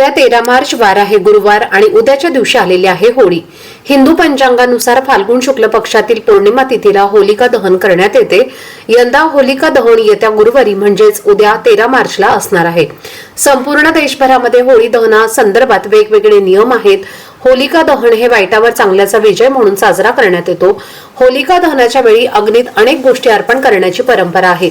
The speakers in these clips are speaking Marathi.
उद्या तेरा मार्च वार आहे गुरुवार आणि उद्याच्या दिवशी आलेली आहे होळी. हिंदू पंचांगानुसार फाल्गुन शुक्ल पक्षातील पौर्णिमा तिथीला होलिका दहन करण्यात येते. यंदा होलिका दहन येत्या गुरुवारी म्हणजेच उद्या तेरा मार्चला असणार आहे. संपूर्ण देशभरामध्ये होळी दहना संदर्भात वेगवेगळे नियम आहेत. होलिका दहन हे वाईटावर चांगल्याचा विजय म्हणून साजरा करण्यात येतो. होलिका दहनाच्या वेळी अग्नीत अनेक गोष्टी अर्पण करण्याची परंपरा आहे.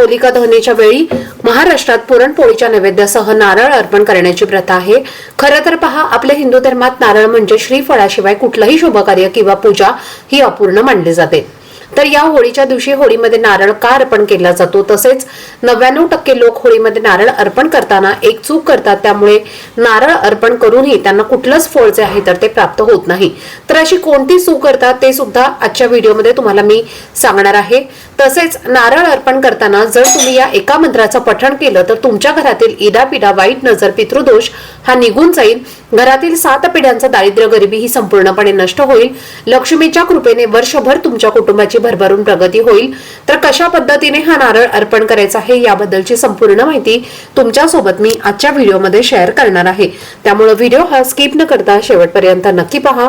होलिका दहनेच्या वेळी महाराष्ट्रात पुरणपोळीच्या नैवेद्यासह नारळ अर्पण करण्याची प्रथा आहे. खरं तर पहा आपल्या हिंदू धर्मात नारळ म्हणजे श्रीफळाशिवाय कुठलंही शुभकार्य किंवा पूजा ही अपूर्ण मानली जाते. तर या होळीच्या दिवशी होळीमध्ये नारळ का अर्पण केला जातो? तसेच नव्याण्णव टक्के लोक होळीमध्ये नारळ अर्पण करताना एक चूक करतात. त्यामुळे नारळ अर्पण करूनही त्यांना कुठलंच फळ जे आहे तर ते प्राप्त होत नाही. तर अशी कोणती चूक करतात ते सुद्धा आजच्या व्हिडिओमध्ये तुम्हाला मी सांगणार आहे. तसेच नारळ अर्पण करताना जर तुम्ही या एका मंत्राचं पठण केलं तर तुमच्या घरातील इडापिडा वाईट नजर पितृदोष हा निघून जाईल. घरातील सात पिढ्यांचं दारिद्र्य गरिबी ही संपूर्णपणे नष्ट होईल. लक्ष्मीच्या कृपेने वर्षभर तुमच्या कुटुंबाची भरभरून प्रगती होईल. तर कशा पद्धतीने हा नारळ अर्पण करायचा आहे याबद्दलची संपूर्ण माहिती तुमच्यासोबत मी आजच्या व्हिडिओमध्ये शेअर करणार आहे. त्यामुळे व्हिडिओ हा स्किप न करता शेवटपर्यंत नक्की पहा.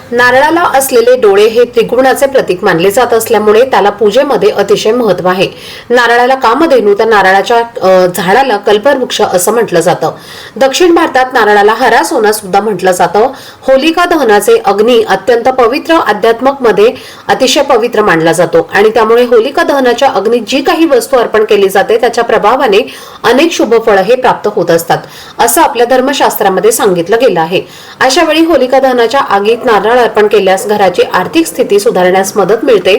नारळाला असलेले डोळे हे त्रिगुणाचे प्रतीक मानले जात असल्यामुळे त्याला पूजेमध्ये अतिशय महत्त्व आहे. नारळाला कामधेनू तर नारळाच्या झाडाला कल्पवृक्ष असं म्हटलं जातं. दक्षिण भारतात नारळाला हरा सोना सुद्धा म्हटलं जातं. होलिका दहनाचे अग्नी अत्यंत पवित्र अध्यात्मकमध्ये अतिशय पवित्र मानला जातो. आणि त्यामुळे होलिका दहनाच्या अग्नीत जी काही वस्तू अर्पण केली जाते त्याच्या प्रभावाने अनेक शुभ फळ हे प्राप्त होत असतात असं आपल्या धर्मशास्त्रामध्ये सांगितलं गेलं आहे. अशा वेळी होलिका दहनाच्या आगीत नारळ अर्पण केल्यास घराची आर्थिक स्थिती सुधारण्यास मदत मिळते.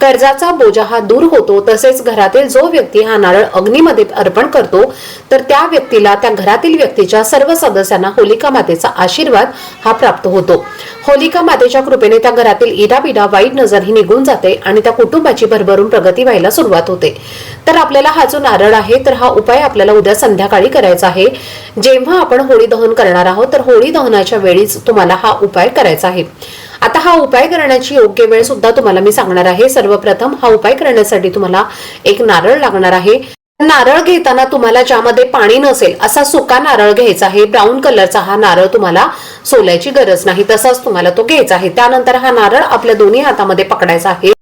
कर्जाचा बोजा हा दूर होतो तसेच घरातील जो व्यक्ती हा नारळ अग्निमध्ये अर्पण करतो तर त्या व्यक्तीला त्या घरातील व्यक्तीच्या सर्व सदस्यांना होलिका मातेचा आशीर्वाद हा प्राप्त होतो. होलिका मातेच्या कृपेने त्या घरातील इडापिडा वाईट नजर ही निघून जाते आणि त्या कुटुंबाची भरभरून प्रगती व्हायला सुरुवात होते. तर आपल्याला हा जो नारळ आहे तर हा उपाय आपल्याला उद्या संध्याकाळी करायचा आहे. जेव्हा आपण होळी दहन करणार आहोत तर होळी दहनाच्या वेळीच तुम्हाला हा उपाय करायचा आहे. हा उपाय करण्याची योग्य वेळ सुद्धा तुम्हाला मी सांगणार आहे. सर्वप्रथम हा उपाय करण्यासाठी तुम्हाला एक नारळ लागणार आहे. नारळ घेताना तुम्हाला ज्यामध्ये पाणी नसेल असा सुका नारळ घ्यायचा आहे. ब्राऊन कलरचा हा नारळ तुम्हाला सोलायची गरज नाही तसाच तुम्हाला तो घ्यायचा आहे. त्यानंतर हा नारळ आपल्या दोन्ही हातामध्ये पकडायचा आहे.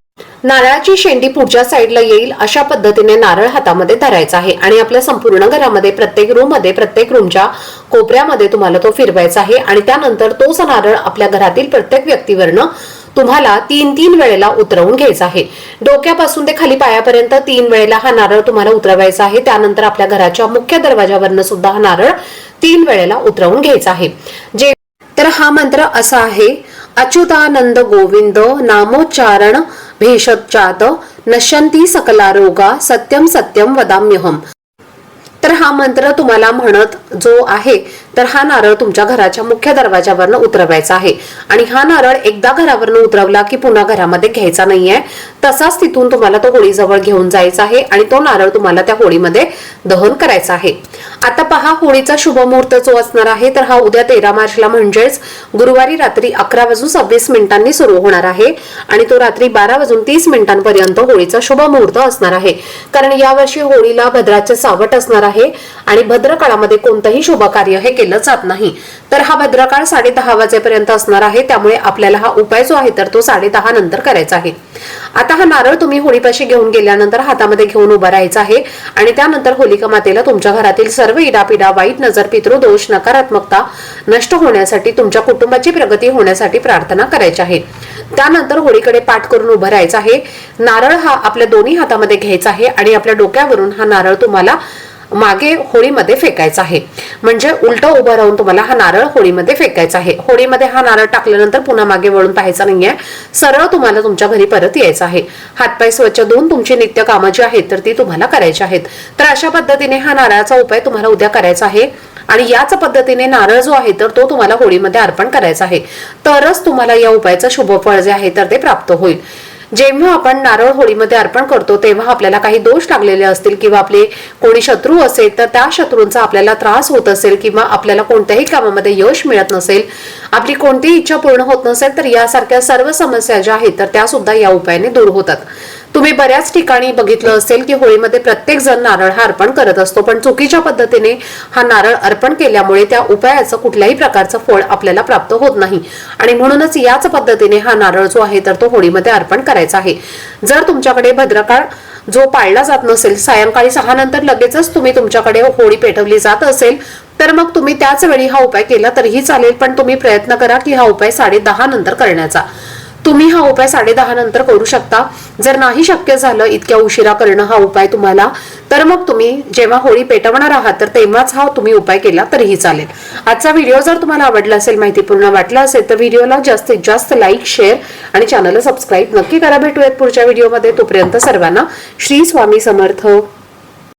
नारळाची शेंडी पुढच्या साईडला येईल अशा पद्धतीने नारळ हातामध्ये धरायचा आहे. आणि आपल्या संपूर्ण घरामध्ये प्रत्येक रूममध्ये प्रत्येक रूमच्या कोपऱ्यामध्ये तुम्हाला तो फिरवायचा आहे. आणि त्यानंतर तोच नारळ आपल्या घरातील प्रत्येक व्यक्तीवरनं तुम्हाला तीन तीन वेळेला उतरवून घ्यायचा आहे. डोक्यापासून ते खाली पायापर्यंत तीन वेळेला हा नारळ तुम्हाला उतरवायचा आहे. त्यानंतर आपल्या घराच्या मुख्य दरवाजावरनं सुद्धा हा नारळ तीन वेळेला उतरवून घ्यायचा आहे. जे तर हा मंत्र असा आहे अच्युतानंद गोविंद नामोच्चारण भेषजात नश्यंती सकला रोगा सत्यम सत्यम वदाम्यहम। तर हा मंत्र तुम्हाला म्हणत जो आहे तर हा नारळ तुमच्या घराच्या मुख्य दरवाजावरनं उतरवायचा आहे. आणि हा नारळ एकदा घरावरनं उतरवला की पुन्हा घरामध्ये घ्यायचा नाहीये. तसाच तिथून तुम्हाला तो होळीजवळ घेऊन जायचा आहे आणि तो नारळ तुम्हाला त्या होळीमध्ये दहन करायचा आहे. आता पहा होळीचा शुभ मुहूर्त जो असणार आहे तर हा उद्या तेरा मार्चला म्हणजेच गुरुवारी रात्री अकरा वाजून सव्वीस मिनिटांनी सुरू होणार आहे आणि तो रात्री बारा वाजून तीस मिनिटांपर्यंत होळीचा शुभ मुहूर्त असणार आहे. कारण यावर्षी होळीला भद्राचे सावट असणार आहे आणि भद्रकाळामध्ये कोणतंही शुभ कार्य हे केलं जात नाही. तर हा भद्रकाळ साडे दहा वाजेपर्यंत असणार आहे त्यामुळे आपल्याला हा उपाय जो आहे तर तो साडे दहा नंतर करायचा आहे. आता हा नारळ तुम्ही होळीपाशी घेऊन गेल्यानंतर हातामध्ये घेऊन उभा राहायचा आहे. आणि त्यानंतर होलिका मातेला तुमच्या घरातील सर्व इडापिडा वाईट नजर पितृदोष नकारात्मकता नष्ट होण्यासाठी तुमच्या कुटुंबाची प्रगती होण्यासाठी प्रार्थना करायची आहे. त्यानंतर होळीकडे पाठ करून उभं राहायचं आहे. नारळ हा आपल्या दोन्ही हातामध्ये घ्यायचा आहे आणि आपल्या डोक्यावरून हा नारळ तुम्हाला मागे होळीमध्ये फेकायचा आहे. म्हणजे उलट उभं राहून तुम्हाला हा नारळ होळीमध्ये फेकायचा आहे. होळीमध्ये हा नारळ टाकल्यानंतर पुन्हा मागे वळून पाहायचा नाहीये. सरळ तुम्हाला तुमच्या घरी परत यायचं आहे. हातपाय स्वच्छ धुवून तुमची नित्य कामं जी आहेत तर ती तुम्हाला करायची आहेत. तर अशा पद्धतीने हा नारळाचा उपाय तुम्हाला उद्या करायचा आहे. आणि याच पद्धतीने नारळ जो आहे तर तो तुम्हाला होळीमध्ये अर्पण करायचा आहे. तरच तुम्हाला या उपायाचं शुभफळ जे आहे तर ते प्राप्त होईल. जेव्हा आपण नारळ होळीमध्ये अर्पण करतो तेव्हा आपल्याला काही दोष लागलेले असतील किंवा आपले कोणी शत्रू असेल तर त्या शत्रूंचा आपल्याला त्रास होत असेल किंवा आपल्याला कोणत्याही कामामध्ये यश मिळत नसेल आपली कोणतीही इच्छा पूर्ण होत नसेल तर यासारख्या सर्व समस्या ज्या आहेत तर त्या सुद्धा या उपायाने दूर होतात. तुम्ही बऱ्याच ठिकाणी बघितलं असेल की होळीमध्ये प्रत्येक जण नारळ हा अर्पण करत असतो पण चुकीच्या पद्धतीने हा नारळ अर्पण केल्यामुळे त्या उपायाचं कुठल्याही प्रकारचं फळ आपल्याला प्राप्त होत नाही. आणि म्हणूनच याच पद्धतीने हा नारळ जो आहे तर तो होळीमध्ये अर्पण करायचा आहे. जर तुमच्याकडे भद्रकाळ जो पाळला जात नसेल सायंकाळी सहा नंतर लगेचच तुम्ही तुमच्याकडे होळी पेटवली जात असेल तर मग तुम्ही त्याच वेळी हा उपाय केला तरीही चालेल पण तुम्ही प्रयत्न करा की हा उपाय साडे दहा नंतर करण्याचा. तुम्ही हा उपाय साडे दहा नंतर करू शकता. जर नाही शक्य झालं इतक्या उशिरा करणं हा उपाय तुम्हाला तर मग तुम्ही जेव्हा होळी पेटवणार आहात तर तेव्हाच हा तुम्ही उपाय केला तरीही चालेल. आजचा व्हिडिओ जर तुम्हाला आवडला असेल माहितीपूर्ण वाटला असेल तर व्हिडिओला जास्तीत जास्त लाईक शेअर आणि चॅनलला सबस्क्राईब नक्की करा. भेटूयात पुढच्या व्हिडिओमध्ये. तोपर्यंत सर्वांना श्री स्वामी समर्थ.